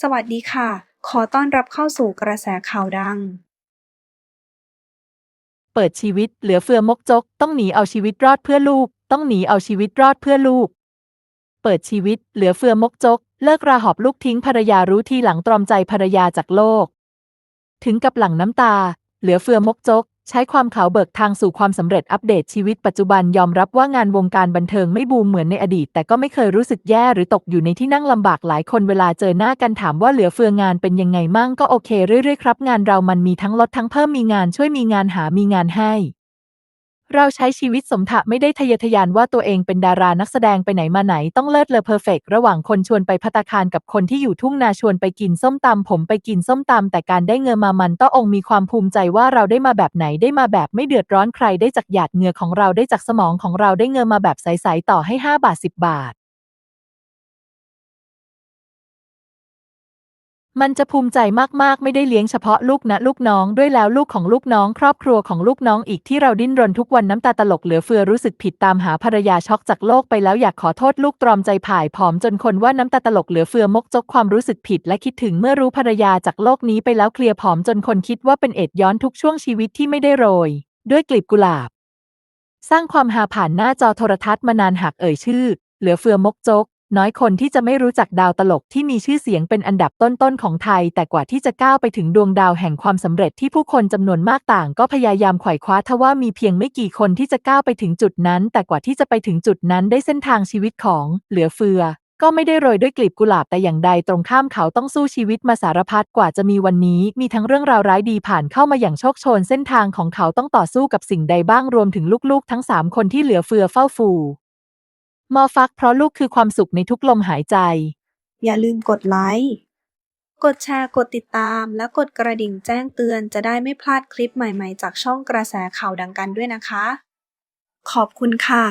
สวัสดีค่ะ ขอต้อนรับเข้าสู่กระแสข่าวดัง เปิดชีวิตเหลือเฟือมกจก ต้องหนีเอาชีวิตรอดเพื่อลูก ต้องหนีเอาชีวิตรอดเพื่อลูก เปิดชีวิตเหลือเฟือมกจก เลิกราหอบลูกทิ้งภรรยารู้ทีหลังตรอมใจภรรยาจากโลก ถึงกับหลั่งน้ำตา เหลือเฟือมกจก ใช้ความขาวเบิกทางสู่ความสำเร็จอัปเดตชีวิตปัจจุบันยอมรับว่างานวงการบันเทิงไม่บูมเหมือนในอดีต แต่ก็ไม่เคยรู้สึกแย่หรือตกอยู่ในที่นั่งลำบากหลายคนเวลาเจอหน้ากันถามว่าเหลือเฟืองานเป็นยังไงมั่งก็โอเคเรื่อยๆครับ งานเรามันมีทั้งลดทั้งเพิ่มมีงานช่วยมีงานหามีงานให้ เราใช้ชีวิตสมถะไม่ได้ทะเยอทะยานว่าตัวเองเป็นดารานักแสดงไปไหนมาไหนต้องเลิศเลอเพอร์เฟกระหว่างคนชวนไปพัตตาคารกับคนที่อยู่ทุ่งนาชวนไปกินส้มตำผมไปกินส้มตำแต่การได้เงินมามันต้ององค์มีความภูมิใจว่าเราได้มาแบบไหนได้มาแบบไม่เดือดร้อนใครได้จากหยาดเหงื่อของเราได้จากสมองของเราได้เงินมาแบบใสๆต่อให้ 5 บาท 10 บาท มันจะภูมิใจมากๆ ไม่ได้เลี้ยงเฉพาะลูกนะลูกน้องด้วยแล้วลูกของลูกน้อง ครอบครัวของลูกน้องอีกที่เราดิ้นรนทุกวันน้ำตาตลกเหลือเฟือรู้สึกผิดตามหาภรรยาช็อกจากโลกไปแล้วอยากขอโทษลูกตรอมใจผ่ายผอมจนคนว่าน้ำตาตลกเหลือเฟือมกจกความรู้สึกผิดและคิดถึงเมื่อรู้ภรรยาจากโลกนี้ไปแล้วเคลียร์ผอมจนคนคิดว่าเป็นเอ็ดย้อนทุกช่วงชีวิตที่ไม่ได้โรย ด้วยกลีบกุหลาบ สร้างความฮาผ่านหน้าจอโทรทัศน์มานานหากเอ่ยชื่อ เหลือเฟือมกจก น้อยคนที่จะไม่รู้จักดาวตลกที่มีชื่อเสียงเป็นอันดับต้นๆของไทย แต่กว่าที่จะก้าวไปถึงดวงดาวแห่งความสำเร็จที่ผู้คนจำนวนมากต่าง ก็พยายามไขว่คว้าทว่ามีเพียงไม่กี่คนที่จะก้าวไปถึงจุดนั้น แต่กว่าที่จะไปถึงจุดนั้นได้เส้นทางชีวิตของ เหลือเฟือ ก็ไม่ได้โรยด้วยกลีบกุหลาบแต่อย่างใดตรงข้ามเขาต้องสู้ชีวิตมาสารพัดกว่าจะมีวันนี้ มีทั้งเรื่องราวร้ายดีผ่านเข้ามาอย่างโชคโชน เส้นทางของเขาต้องต่อสู้กับสิ่งใดบ้างรวมถึงลูกๆ ทั้งสามคนที่เหลือเฟือเฝ้าฟู มอฟักเพราะลูกคือความสุขในทุกลมหายใจ อย่าลืมกดไลค์ กดแชร์ กดติดตาม และกดกระดิ่งแจ้งเตือนจะได้ไม่พลาดคลิปใหม่ๆ จากช่องกระแสข่าวดังกันด้วยนะคะ ขอบคุณค่ะ